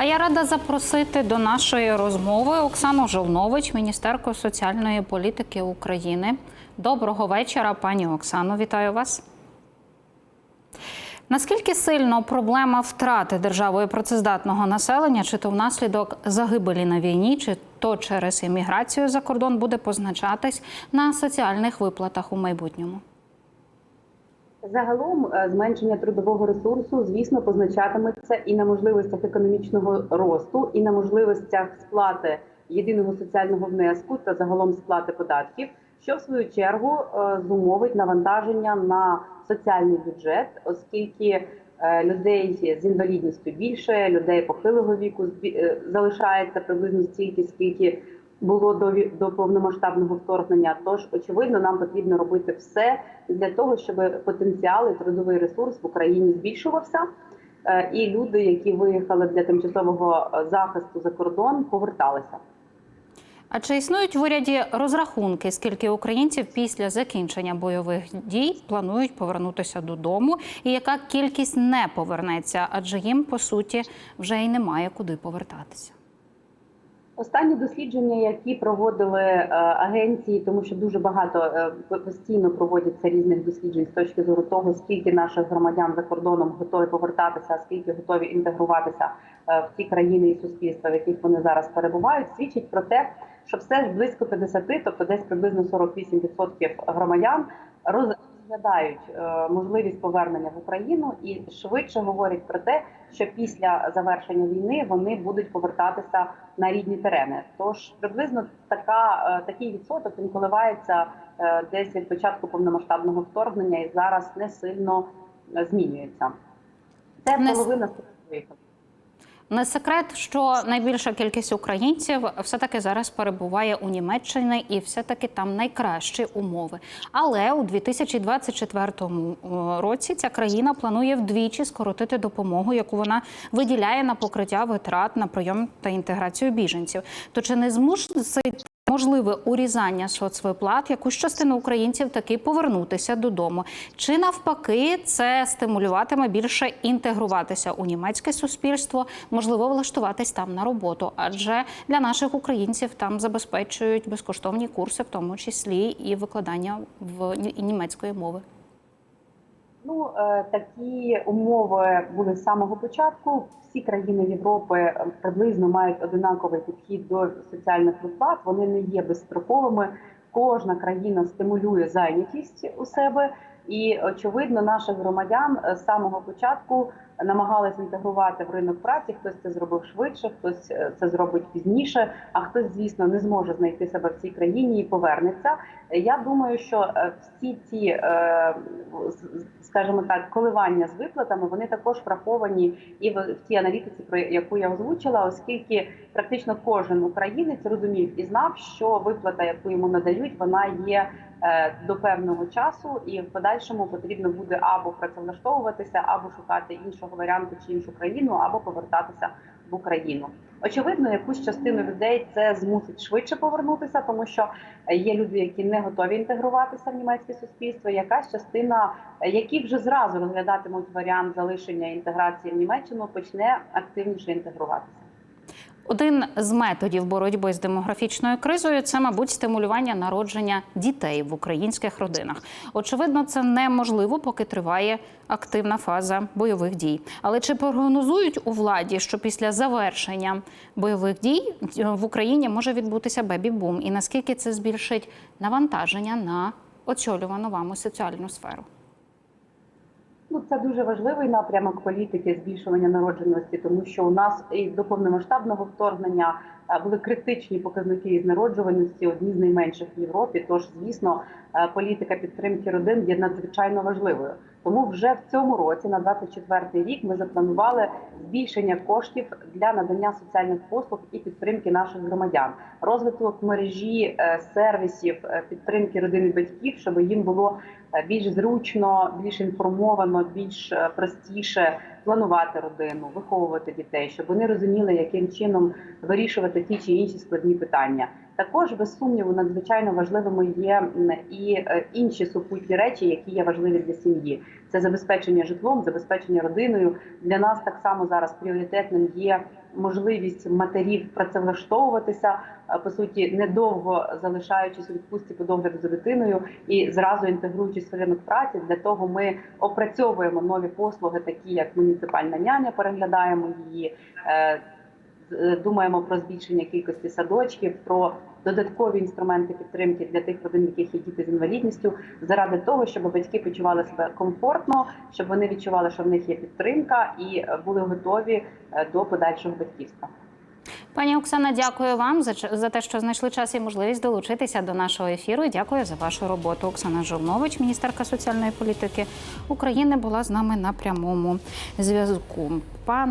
А я рада запросити до нашої розмови Оксану Жолнович, міністерку соціальної політики України. Доброго вечора, пані Оксано. Вітаю вас. Наскільки сильно проблема втрати державою працездатного населення, чи то внаслідок загибелі на війні, чи то через імміграцію за кордон буде позначатись на соціальних виплатах у майбутньому? Загалом е, зменшення трудового ресурсу, звісно, позначатиметься і на можливостях економічного росту, і на можливостях сплати єдиного соціального внеску та загалом сплати податків, що в свою чергу е, зумовить навантаження на соціальний бюджет, оскільки е, людей з інвалідністю більше, людей похилого віку залишається приблизно стільки, скільки було до, до повномасштабного вторгнення. Тож, очевидно, нам потрібно робити все для того, щоб потенціал і трудовий ресурс в Україні збільшувався, е, і люди, які виїхали для тимчасового е, захисту за кордон, поверталися. А чи існують в уряді розрахунки, скільки українців після закінчення бойових дій планують повернутися додому, і яка кількість не повернеться, адже їм по суті вже й немає куди повертатися? Останні дослідження, які проводили е, агенції, тому що дуже багато е, постійно проводяться різних досліджень з точки зору того, скільки наших громадян за кордоном готові повертатися, скільки готові інтегруватися е, в ті країни і суспільства, в яких вони зараз перебувають, свідчить про те, що все ж близько 50, тобто десь приблизно 48% громадян розглядають е, можливість повернення в Україну і швидше говорять про те, що після завершення війни вони будуть повертатися на рідні терени. Тож приблизно така е, такий відсоток він коливається е, десь від початку повномасштабного вторгнення і зараз не сильно змінюється. Це половина з виїхав. Не секрет, що найбільша кількість українців все таки зараз перебуває у Німеччині, і все таки там найкращі умови. Але у 2024 році ця країна планує вдвічі скоротити допомогу, яку вона виділяє на покриття витрат на прийом та інтеграцію біженців. То чи не змусить можливе урізання соцвиплат якусь частину українців таки повернутися додому? Чи навпаки це стимулюватиме більше інтегруватися у німецьке суспільство, можливо, влаштуватись там на роботу? Адже для наших українців там забезпечують безкоштовні курси, в тому числі і викладання в німецької мови. Ну е, такі умови були з самого початку. Всі країни Європи е, приблизно мають одинаковий підхід до соціальних виплат. Вони не є безстроковими. Кожна країна стимулює зайнятість у себе, і очевидно, наших громадян з самого початку намагалися інтегрувати в ринок праці. Хтось це зробив швидше, хтось е, це зробить пізніше. А хтось, звісно, не зможе знайти себе в цій країні і повернеться. Я думаю, що е, всі ці, е, скажімо так, коливання з виплатами вони також враховані і в тій аналітиці, про яку я озвучила, оскільки практично кожен українець розумів і знав, що виплата, яку йому надають, вона є до певного часу, і в подальшому потрібно буде або працевлаштовуватися, або шукати іншого варіанту чи іншу країну, або повертатися в Україну. Очевидно, якусь частину людей це змусить швидше повернутися, тому що є люди, які не готові інтегруватися в німецьке суспільство. Якась частина, які вже зразу розглядатимуть варіант залишення інтеграції в Німеччину, почне активніше інтегруватися. Один з методів боротьби з демографічною кризою це, мабуть, стимулювання народження дітей в українських родинах. Очевидно, це неможливо, поки триває активна фаза бойових дій. Але чи прогнозують у владі, що після завершення бойових дій в Україні може відбутися бебі-бум? І наскільки це збільшить навантаження на очолювану вами соціальну сферу? Ну, це дуже важливий напрямок політики збільшування народженості, тому що у нас і до повномасштабного вторгнення е, були критичні показники із народжуваності, одні з найменших в Європі. Тож, звісно, е, політика підтримки родин є надзвичайно важливою. Тому вже в цьому році, на 24 рік, ми запланували збільшення коштів для надання соціальних послуг і підтримки наших громадян, розвиток мережі е, сервісів е, підтримки родин батьків, щоб їм було е, більш зручно, більш інформовано, більш простіше планувати родину, виховувати дітей, щоб вони розуміли, яким чином вирішувати ті чи інші складні питання. Також без сумніву надзвичайно важливими є і е, інші супутні речі, які є важливі для сім'ї. Це забезпечення житлом, забезпечення родиною. Для нас так само зараз пріоритетним є можливість матерів працевлаштовуватися, е, по суті, недовго залишаючись у відпустці по догляду за дитиною і зразу інтегруючись в ринок праці. Для того ми опрацьовуємо нові послуги, такі як муніципальна няня, переглядаємо її. Е, Думаємо про збільшення кількості садочків, про додаткові інструменти підтримки для тих родин, яких є діти з інвалідністю, заради того, щоб батьки почували себе комфортно, щоб вони відчували, що в них є підтримка, і е, були готові е, до подальшого батьківства. Пані Оксана, дякую вам за за те, що знайшли час і можливість долучитися до нашого ефіру. І Дякую за вашу роботу. Оксана Жовнович, міністерка соціальної політики України, була з нами на прямому зв'язку.